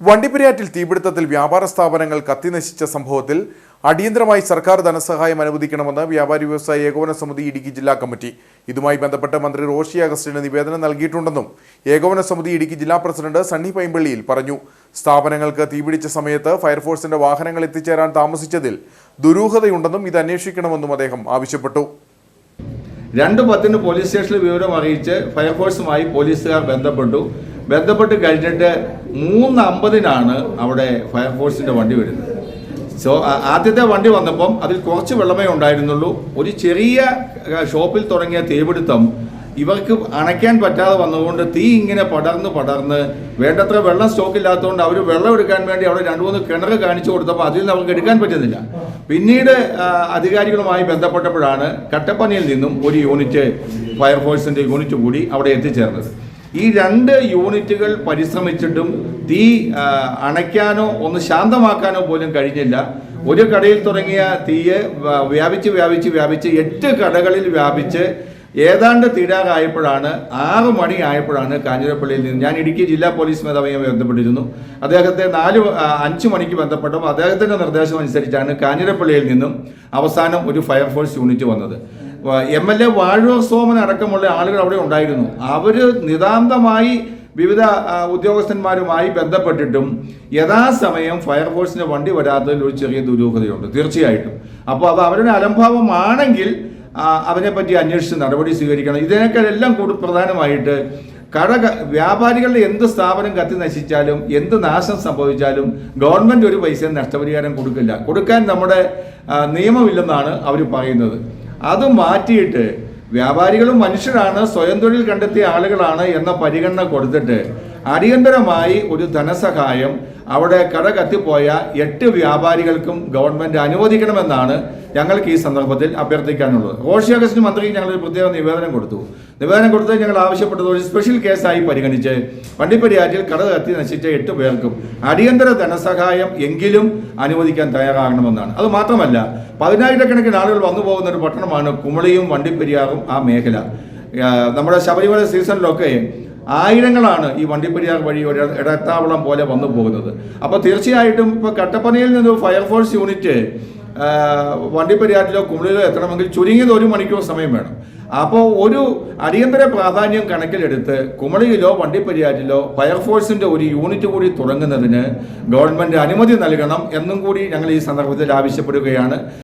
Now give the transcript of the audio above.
വണ്ടിപ്പെരിയാറ്റിൽ തീപിടുത്തത്തിൽ വ്യാപാര സ്ഥാപനങ്ങൾ കത്തിനശിച്ച സംഭവത്തിൽ അടിയന്തരമായി സർക്കാർ ധനസഹായം അനുവദിക്കണമെന്ന് വ്യാപാരി വ്യവസായ ഏകോപന സമിതി ഇടുക്കി ജില്ലാ കമ്മിറ്റി. ഇതുമായി ബന്ധപ്പെട്ട് മന്ത്രി റോഷി അഗസ്റ്റിന് നിവേദനം നൽകിയിട്ടുണ്ടെന്നും ഏകോപന സമിതി ഇടുക്കി ജില്ലാ പ്രസിഡന്റ് സണ്ണി പൈമ്പള്ളിയിൽ പറഞ്ഞു. സ്ഥാപനങ്ങൾക്ക് തീപിടിച്ച സമയത്ത് ഫയർഫോഴ്സിന്റെ വാഹനങ്ങൾ എത്തിച്ചേരാൻ താമസിച്ചതിൽ ദുരൂഹതയുണ്ടെന്നും ഇത് അന്വേഷിക്കണമെന്നും അദ്ദേഹം ആവശ്യപ്പെട്ടു. രണ്ട് പത്തിന് പോലീസ് സ്റ്റേഷനിൽ വിവരം അറിയിച്ച് ഫയർഫോഴ്സുമായി പോലീസുകാർ ബന്ധപ്പെട്ടു. ബന്ധപ്പെട്ട് കഴിഞ്ഞിട്ട് മൂന്ന് അമ്പതിനാണ് അവിടെ ഫയർഫോഴ്സിന്റെ വണ്ടി വരുന്നത്. സോ ആദ്യത്തെ വണ്ടി വന്നപ്പം അതിൽ കുറച്ച് വെള്ളമേ ഉണ്ടായിരുന്നുള്ളൂ. ഒരു ചെറിയ ഷോപ്പിൽ തുടങ്ങിയ തീപിടുത്തം ഇവർക്ക് അണയ്ക്കാൻ പറ്റാതെ വന്നതുകൊണ്ട് തീ ഇങ്ങനെ പടർന്ന് പടർന്ന് വേണ്ടത്ര വെള്ളം സ്റ്റോക്ക് ഇല്ലാത്തതുകൊണ്ട് അവർ വെള്ളം എടുക്കാൻ വേണ്ടി അവിടെ രണ്ട് മൂന്ന് കിണർ കാണിച്ചു കൊടുത്തപ്പോൾ അതിൽ നിന്ന് അവർക്ക് എടുക്കാൻ പറ്റുന്നില്ല. പിന്നീട് അധികാരികളുമായി ബന്ധപ്പെട്ടപ്പോഴാണ് കട്ടപ്പനയിൽ നിന്നും ഒരു യൂണിറ്റ് ഫയർഫോഴ്സിന്റെ യൂണിറ്റ് കൂടി അവിടെ എത്തിച്ചേർന്നത്. ഈ രണ്ട് യൂണിറ്റുകൾ പരിശ്രമിച്ചിട്ടും തീ അണയ്ക്കാനോ ഒന്ന് ശാന്തമാക്കാനോ പോലും കഴിഞ്ഞില്ല. ഒരു കടയിൽ തുടങ്ങിയ തീയ് വ്യാപിച്ച് വ്യാപിച്ച് വ്യാപിച്ച് എട്ട് കടകളിൽ വ്യാപിച്ച് ഏതാണ്ട് തീരാറായപ്പോഴാണ് ആറ് മണി ആയപ്പോഴാണ് കാഞ്ഞിരപ്പള്ളിയിൽ നിന്ന് ഞാൻ ഇടുക്കി ജില്ലാ പോലീസ് മേധാവിയെ ബന്ധപ്പെട്ടിരുന്നു. അദ്ദേഹത്തെ നാല് അഞ്ച് മണിക്ക് ബന്ധപ്പെട്ടപ്പോൾ അദ്ദേഹത്തിന്റെ നിർദ്ദേശം അനുസരിച്ചാണ് കാഞ്ഞിരപ്പള്ളിയിൽ നിന്നും അവസാനം ഒരു ഫയർഫോഴ്സ് യൂണിറ്റ് വന്നത്. M L A Vazhoor Soman അടക്കമുള്ള ആളുകൾ അവിടെ ഉണ്ടായിരുന്നു. അവർ നിതാന്തമായി വിവിധ ഉദ്യോഗസ്ഥന്മാരുമായി ബന്ധപ്പെട്ടിട്ടും യഥാസമയം ഫയർഫോഴ്സിന്റെ വണ്ടി വരാത്തതിൽ ഒരു ചെറിയ ദുരൂഹതയുണ്ട്. തീർച്ചയായിട്ടും. അപ്പോൾ അത് അവരുടെ അലംഭാവമാണെങ്കിൽ അതിനെപ്പറ്റി അന്വേഷിച്ച് നടപടി സ്വീകരിക്കണം. ഇതിനേക്കാളെല്ലാം കൂടുതൽ പ്രധാനമായിട്ട് കട വ്യാപാരികളുടെ എന്ത് സ്ഥാപനം കത്തി നശിച്ചാലും എന്ത് നാശം സംഭവിച്ചാലും ഗവൺമെന്റ് ഒരു പൈസ നഷ്ടപരിഹാരം കൊടുക്കില്ല. കൊടുക്കാൻ നമ്മുടെ നിയമമില്ലെന്നാണ് അവർ പറയുന്നത്. അത് മാറ്റിയിട്ട് വ്യാപാരികളും മനുഷ്യരാണ് സ്വയം തൊഴിൽ കണ്ടെത്തിയ ആളുകളാണ് എന്ന പരിഗണന കൊടുത്തിട്ട് അടിയന്തരമായി ഒരു ധനസഹായം അവിടെ കട കത്തിപ്പോയ എട്ട് വ്യാപാരികൾക്കും ഗവൺമെന്റ് അനുവദിക്കണമെന്നാണ് ഞങ്ങൾക്ക് ഈ സന്ദർഭത്തിൽ അഭ്യർത്ഥിക്കാനുള്ളത്. റോഷി അഗസ്റ്റിന് മന്ത്രിക്ക് ഞങ്ങൾ ഒരു പ്രത്യേക നിവേദനം കൊടുത്തു. നിവേദനം കൊടുത്ത് ഞങ്ങൾ ആവശ്യപ്പെട്ടത് ഒരു സ്പെഷ്യൽ കേസായി പരിഗണിച്ച് വണ്ടിപ്പെരിയാറ്റിൽ കട കത്തി നശിച്ച എട്ട് പേർക്കും അടിയന്തര ധനസഹായം എങ്കിലും അനുവദിക്കാൻ തയ്യാറാകണമെന്നാണ്. അത് മാത്രമല്ല പതിനായിരക്കണക്കിന് ആളുകൾ വന്നു പോകുന്ന ഒരു പട്ടണമാണ് കുമളിയും വണ്ടിപ്പെരിയാറും ആ മേഖല. നമ്മുടെ ശബരിമല സീസണിലൊക്കെ ആയിരങ്ങളാണ് ഈ വണ്ടിപ്പെരിയാർ വഴി ഒരു ഇടത്താവളം പോലെ വന്നു പോകുന്നത്. അപ്പോൾ തീർച്ചയായിട്ടും ഇപ്പോൾ കട്ടപ്പനയിൽ നിന്ന് ഫയർഫോഴ്സ് യൂണിറ്റ് വണ്ടിപ്പെരിയാറ്റിലോ കുമിളിലോ എത്തണമെങ്കിൽ ചുരുങ്ങിയത് ഒരു മണിക്കൂർ സമയം വേണം. അപ്പോൾ ഒരു അടിയന്തര പ്രാധാന്യം കണക്കിലെടുത്ത് കുമളിയിലോ വണ്ടിപ്പെരിയാറ്റിലോ ഫയർഫോഴ്സിന്റെ ഒരു യൂണിറ്റ് കൂടി തുടങ്ങുന്നതിന് ഗവൺമെന്റ് അനുമതി നൽകണം എന്നും കൂടി ഞങ്ങൾ ഈ സന്ദർഭത്തിൽ ആവശ്യപ്പെടുകയാണ്.